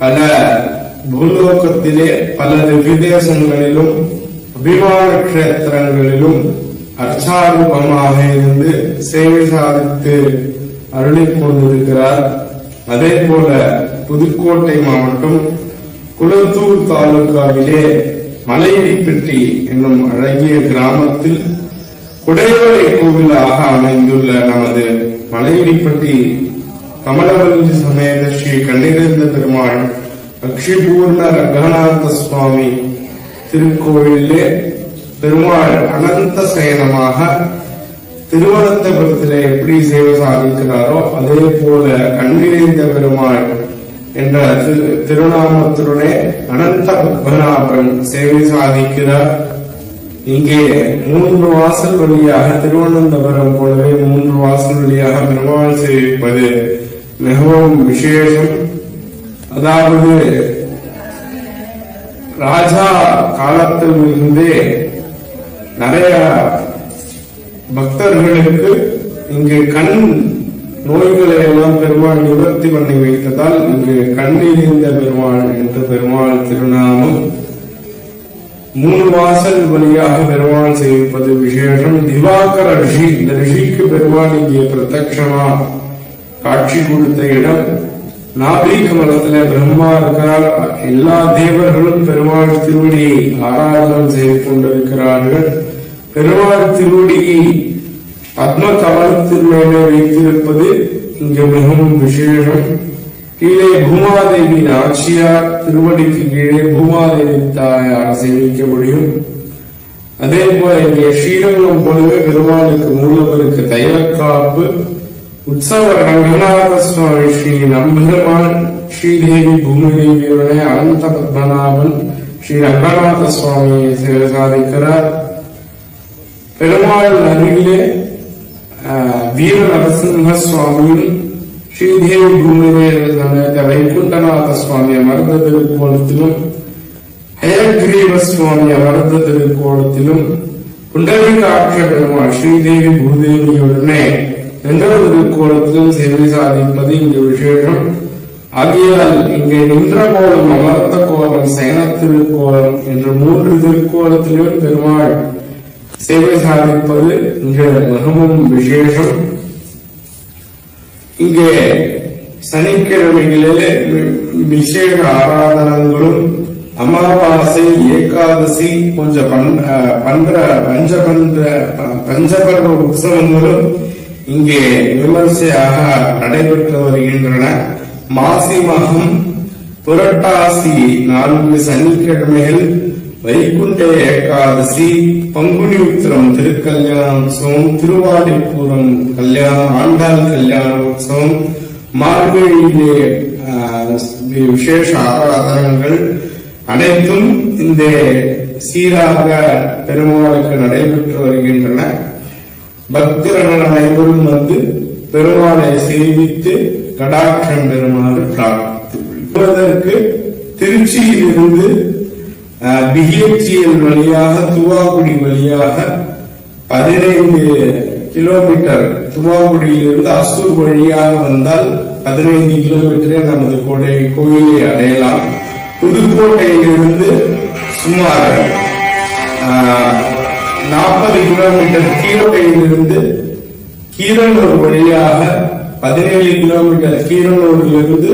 பல பூலோகத்திலே பல விதேசங்களிலும் அபிமான கஷேத்திரங்களிலும் அர்ச்சாரூபமாக இருந்து சேவை சாதித்து அருளிக் கொண்டிருக்கிறார். அதே போல புதுக்கோட்டை மாவட்டம் குளத்தூர் தாலுகாவிலே மலையடிப்பட்டி என்னும் அழகிய கிராமத்தில் குடைவரை கோவிலாக அமைந்துள்ள நமது மலையடிப்பட்டி கமலவல்லி சமேத ஸ்ரீ கண்ணிரந்த பெருமாள் அக்ஷிபூர்ண ரங்கநாத சுவாமி திருக்கோவிலே பெருமாள் அனந்த சயனமாக திருவனந்தபுரத்தில் எப்படி சேவை சாதிக்கிறாரோ அதே போல கண்ணிறைந்த பெருமாள் என்ற திரு- திருநாமத்துடனே அனந்த பத்மநாபன் சேவை சாதிக்கிறார். இங்கே மூன்று வாசல் வழியாக திருவனந்தபுரம் போலவே மூன்று வாசல் வழியாக பெருமாள் சேவிப்பது மிகவும் விசேஷம். அதாவது ராஜா காலத்தில் இருந்தே நிறைய பக்தர்களுக்கு இங்கு கண் நோய்களை எல்லாம் பெருமாள் நிவர்த்தி பண்ணி வைத்ததால் இங்கு கண்ணீரிந்த பெருமாள் என்ற பெருமாள் திருநாமம் மூணு வாசல் வழியாக பெருமாள் செய்வது விசேஷம். திவாகர ரிஷி இந்த ரிஷிக்கு பெருமாள் இங்கே பிரத்யட்சமா காட்சி கொடுத்த இடம் நாபிக மலத்துல பிரம்மா இருக்கிறார். எல்லா தேவர்களும் பெருமாள் திருவடியை ஆராதனம் செய்து கொண்டிருக்கிறார்கள். பெருமாள் திருவடியை பத்ம கவனத்தின் மேலே வைத்திருப்பது இங்கு மிகவும் விசேஷம். கீழே பூமாதேவியின் ஆட்சியார் திருவடிக்கு கீழே பூமாதேவி தாயார் சேமிக்க முடியும். அதே போல இங்கே ஸ்ரீரங்கம் போலவே பெருமாளுக்கு மூலவருக்கு தைலக்காப்பு உற்சவ ரங்கநாத சுவாமி ஸ்ரீ நம்பெருமான் ஸ்ரீதேவி பூமிதேவியுடனே அனந்த பத்மநாபன் ஸ்ரீ ரங்கநாத சுவாமியை சேவை சாதிக்கிறார் பெருமாள் அருகிலே வீர நரசிம்ம சுவாமியும் ஸ்ரீதேவி பூமிதேவி சமேத வைகுண்டநாத சுவாமி அமர்ந்த திருக்கோணத்திலும் ஹயக்ரீவ சுவாமி அமர்ந்த திருக்கோணத்திலும் குண்டலிகாட்ச பெருமாள் ஸ்ரீதேவி பூதேவியுடனே எந்த திருக்கோலத்திலும் சேவை சாதிப்பது இங்கு விசேஷம். ஆகையால் இங்கே நின்ற கோலம் அமர்த்த கோலம் சயன திருக்கோலம் என்று மூன்று திருக்கோலத்திலும் பெருமாள் சேவை சாதிப்பது இங்கு மிகவும் விசேஷம். இங்கே சனிக்கிழமைகளிலே விசேஷ ஆராதனங்களும் அமாவாசை ஏகாதசி கொஞ்சம் பன்- அஹ், பன்ற பஞ்சபந்த பஞ்சபர்வ உற்சவங்களும் இங்கே விமர்சையாக நடைபெற்று வருகின்றன மாசி மகம் புரட்டாசி நான்கு சனிக்கிழமைகள் வைகுண்ட ஏகாதசி பங்குனி உத்திரம் திருக்கல்யாண உற்சவம் திருவாடிப்பூரம் கல்யாணம் ஆண்டாள் கல்யாண உற்சவம் மார்கழியிலே ஆஹ், விசேஷ ஆராதனங்கள் அனைத்தும் இந்த சீராக பெருமாளுக்கு நடைபெற்று வருகின்றன. பக்தர்கள் அனைவரும் வந்து பெருமாளை சேவித்து கடாட்சம் பெறுமாறு பிரார்த்தித்துள்ளதற்கு திருச்சியிலிருந்து பிஹெச்எல் வழியாக துவாக்குடி வழியாக பதினைந்து கிலோமீட்டர் துவாக்குடியிலிருந்து அசூர் வழியாக வந்தால் பதினைந்து கிலோமீட்டரே நமது கோடை கோயிலை அடையலாம். புதுக்கோட்டையிலிருந்து சுமார் நாற்பது கிலோமீட்டர் கீழோட்டையிலிருந்து கீரனூர் வழியாக பதினேழு கிலோமீட்டர் கீரனூரிலிருந்து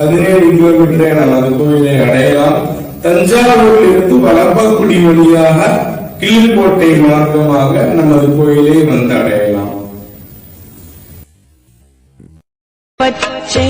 பதினேழு கிலோமீட்டரை நமது கோயிலை அடையலாம். தஞ்சாவூரில் இருந்து வளர்ப்பக்குடி வழியாக கீழ்கோட்டை மார்க்கமாக நமது கோயிலை வந்து அடையலாம். பச்சை